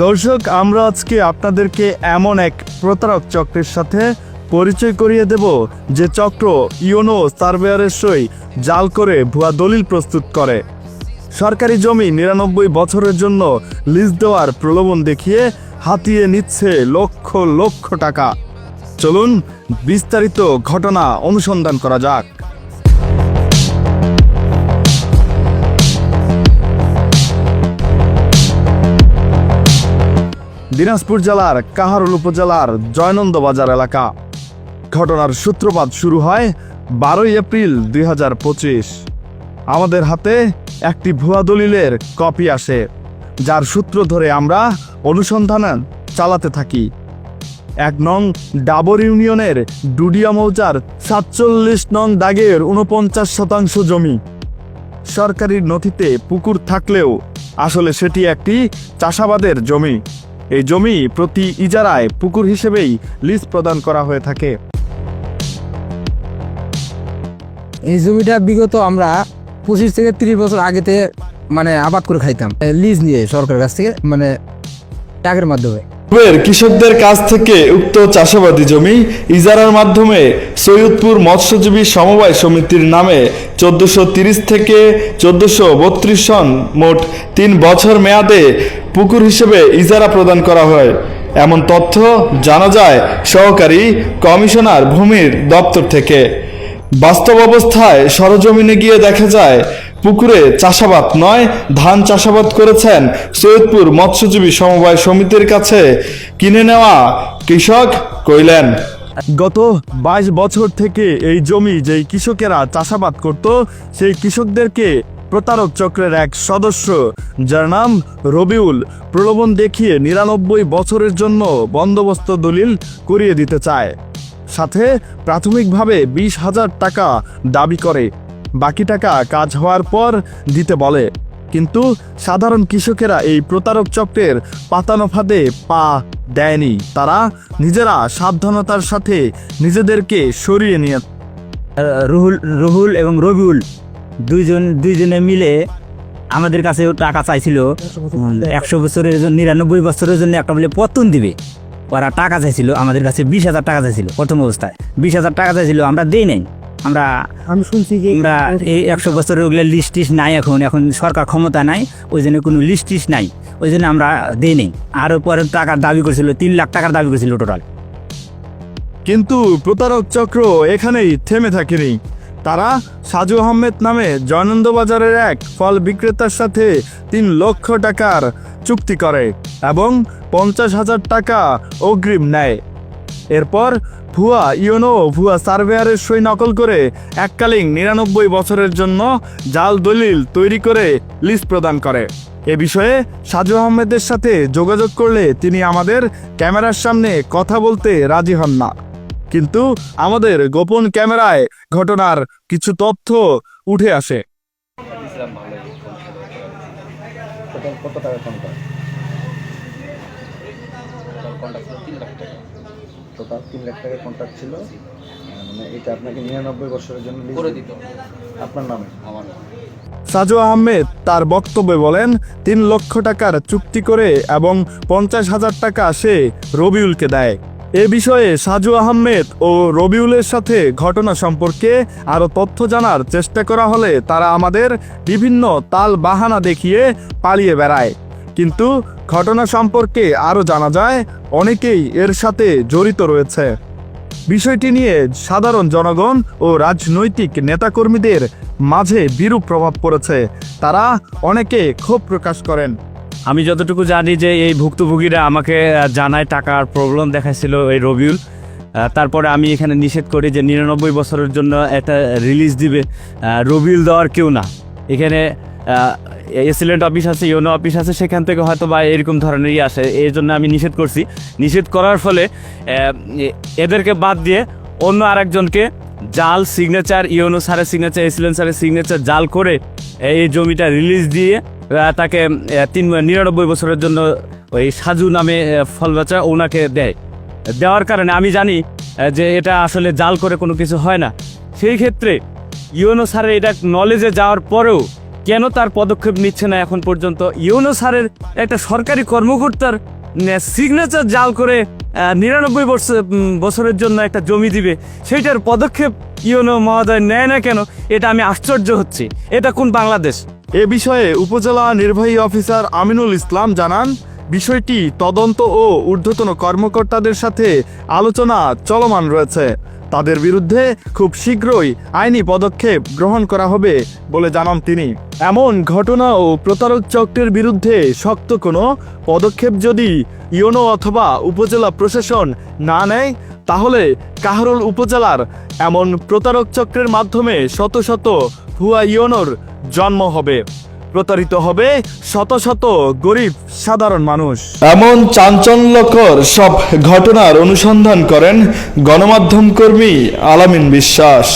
দর্শক, আমরা আজকে আপনাদেরকে এমন এক প্রতারক চক্রের সাথে পরিচয় করিয়ে দেব, যে চক্র ইওনো সার্ভেয়ারের সই জাল করে ভুয়া দলিল প্রস্তুত করে। সরকারি জমি নিরানব্বই বছরের জন্য লিজ দেওয়ার প্রলোভন দেখিয়ে হাতিয়ে নিচ্ছে লক্ষ লক্ষ টাকা। চলুন বিস্তারিত ঘটনা অনুসন্ধান করা যাক। দিনাজপুর জেলার কাহারুল উপজেলার জয়নন্দ বাজার এলাকা। ঘটনার সূত্রপাত শুরু হয় বারোই এপ্রিল দুই হাজার পঁচিশ। আমাদের হাতে একটি ভুয়া দলিলের কপি আসে, যার সূত্র ধরে আমরা অনুসন্ধান চালাতে থাকি। এক নং ডাবর ইউনিয়নের ডুডিয়া মৌজার সাতচল্লিশ নং দাগের উনপঞ্চাশ শতাংশ জমি। সরকারি নথিতে পুকুর থাকলেও আসলে সেটি একটি চাষাবাদের জমি। এই জমি প্রতি ইজারায় পুকুর হিসেবেই লিজ প্রদান করা হয়ে থাকে। এই জমিটা বিগত আমরা পঁচিশ থেকে তিরিশ বছর আগেতে মানে আবাদ করে খাইতাম। লিজ নিয়ে সরকারের কাছ থেকে মানে টাকার মাধ্যমে। কৃষকদের কাছ থেকে উক্ত চাষাবাদী জমি ইজারার মাধ্যমে সৈয়দপুর মৎস্যজীবী সমবায় সমিতির নামে চোদ্দশো তিরিশ থেকে চোদ্দশো বত্রিশ সন মোট তিন বছর মেয়াদে পুকুর হিসেবে ইজারা প্রদান করা হয়। এমন তথ্য জানা যায় সহকারী কমিশনার ভূমির দপ্তর থেকে। বাস্তব অবস্থায় সরজমিনে গিয়ে দেখা যায়, পুকুরে চাষাবাদ নয়, ধান চাষাবাদ করেছেন সৈয়দপুর মৎস্যজীবী সমবায় সমিতির কাছে। কিনে নেওয়া কৃষক কইলেন, গত বাইশ বছর থেকে এই জমি যেই কৃষকেরা চাষাবাদ করত, সেই কৃষকদেরকে প্রতারক চক্রের এক সদস্য, যার নাম রবিউল, প্রলোভন দেখিয়ে নিরানব্বই বছরের জন্য বন্দোবস্ত দলিল করিয়ে দিতে চায়। সাথে প্রাথমিকভাবে বিশ হাজার টাকা দাবি করে। বাকি টাকা কাজ হওয়ার পর দিতে বলে। কিন্তু সাধারণ কৃষকেরা এই প্রতারক চক্রের পাতানো ফাঁদে পা দেয়নি। তারা নিজেরা সাবধানতার সাথে নিজেদেরকে সরিয়ে নিয়ে রুহুল রুহুল এবং রবিউল। দুইজন দুইজনে মিলে আমাদের কাছে টাকা চাইছিল। একশো বছরের জন্য নিরানব্বই বছরের জন্য একটা বলে পতন দিবে। ওরা টাকা চাইছিল আমাদের কাছে বিশ হাজার টাকা চাইছিল প্রথম অবস্থায়। বিশ হাজার টাকা চাইছিল আমরা দেই নাই। আমরা আমি শুনছি যে আমরা এই একশো বছরের ওগুলো লিস্ট টিস্ট নাই এখন। এখন সরকার ক্ষমতা নাই ওই জন্য কোনো লিস্ট টিস্ট নাই। ওই জন্য আমরা দেই নাই। আরও পরে টাকার দাবি করেছিল তিন লাখ টাকার দাবি করেছিল টোটাল কিন্তু প্রতারক চক্র এখানেই থেমে থাকেনি। তারা সাজু আহমেদ নামে জয়নন্দ বাজারের এক ফল বিক্রেতার সাথে তিন লক্ষ টাকার চুক্তি করে এবং পঞ্চাশ হাজার টাকা অগ্রিম নেয়। এরপর ভুয়া ইউনো ভুয়া সার্ভেয়ারের সই নকল করে এককালীন নিরানব্বই বছরের জন্য জাল দলিল তৈরি করে লিস্ট প্রদান করে। এ বিষয়ে সাজু আহমেদের সাথে যোগাযোগ করলে তিনি আমাদের ক্যামেরার সামনে কথা বলতে রাজি হন না। কিন্তু আমাদের গোপন ক্যামেরায় ঘটনার কিছু তথ্য উঠে আসে। কত টাকা টোটাল তিন লাখ টাকার কন্ট্রাক্ট ছিল মানে এটা আপনাকে নিরানব্বই বছরের জন্য করে দিত আপনার নামে? আমার সাজু আহমেদ তার বক্তব্যে বলেন তিন লক্ষ টাকার চুক্তি করে এবং পঞ্চাশ হাজার টাকা সে রবিউলকে দেয়। এ বিষয়ে সাজু আহমেদ ও রবিউলের সাথে ঘটনা সম্পর্কে আরও তথ্য জানার চেষ্টা করা হলে তারা আমাদের বিভিন্ন তাল বাহানা দেখিয়ে পালিয়ে বেড়ায়। কিন্তু ঘটনা সম্পর্কে আরও জানা যায়, অনেকেই এর সাথে জড়িত রয়েছে। বিষয়টি নিয়ে সাধারণ জনগণ ও রাজনৈতিক নেতাকর্মীদের মাঝে বিরূপ প্রভাব পড়েছে। তারা অনেকে ক্ষোভ প্রকাশ করেন। আমি যতটুকু জানি যে এই ভুক্তভোগীরা আমাকে জানায় টাকার প্রবলেম দেখাইছিল এই রবিউল। তারপরে আমি এখানে নিষেধ করি যে নিরানব্বই বছরের জন্য একটা রিলিজ দিবে। রবিউল দেওয়ার কেউ না। এখানে এসিলেন্ট অফিস আছে, ইউনো অফিস আছে, সেখান থেকে হয়তো বা এরকম ধরনেরই আসে। এই জন্য আমি নিষেধ করছি। নিষেধ করার ফলে এদেরকে বাদ দিয়ে অন্য আরেকজনকে জাল সিগনেচার ইউনো স্যারের সিগনেচার এসিলেন্ট স্যারের সিগনেচার জাল করে এই জমিটা রিলিজ দিয়ে তাকে তিন নিরানব্বই বছরের জন্য ওই সাজু নামে আহ, ফল বাচ্চা ওনাকে দেয়। দেওয়ার কারণে আমি জানি যে এটা আসলে জাল করে কোনো কিছু হয় না। সেই ক্ষেত্রে ইউনো স্যারের এটা নলেজে যাওয়ার পরেও কেন তার পদক্ষেপ নিচ্ছে না এখন পর্যন্ত? ইউনো স্যারের একটা সরকারি কর্মকর্তার সিগনেচার জাল করে নিরানব্বই বছর বছরের জন্য একটা জমি দিবে। সেইটার পদক্ষেপ ইউনো মহোদয় নেয় না কেন, এটা আমি আশ্চর্য হচ্ছি। এটা কোন বাংলাদেশ? এ বিষয়ে উপজেলা নির্বাহী অফিসার আমিনুল ইসলাম জানান, বিষয়টি তদন্ত ও ঊর্ধ্বতন কর্মকর্তাদের সাথে আলোচনা চলমান রয়েছে। তাদের বিরুদ্ধে খুব শীঘ্রই আইনি পদক্ষেপ গ্রহণ করা হবে বলে জানান তিনি। এমন ঘটনা ও প্রতারক চক্রের বিরুদ্ধে শক্ত কোনো পদক্ষেপ যদি ইয়োনো অথবা উপজেলা প্রশাসন না নেয়, তাহলে কাহরুল উপজেলার এমন প্রতারক চক্রের মাধ্যমে শত শত ভুয়া ইয়োনোর জন্ম হবে। প্রতারিত হবে শত শত গরিব, সাধারণ মানুষ। এমন চাঞ্চল্যকর সব ঘটনার অনুসন্ধান করেন গণমাধ্যম কর্মী আলামিন বিশ্বাস।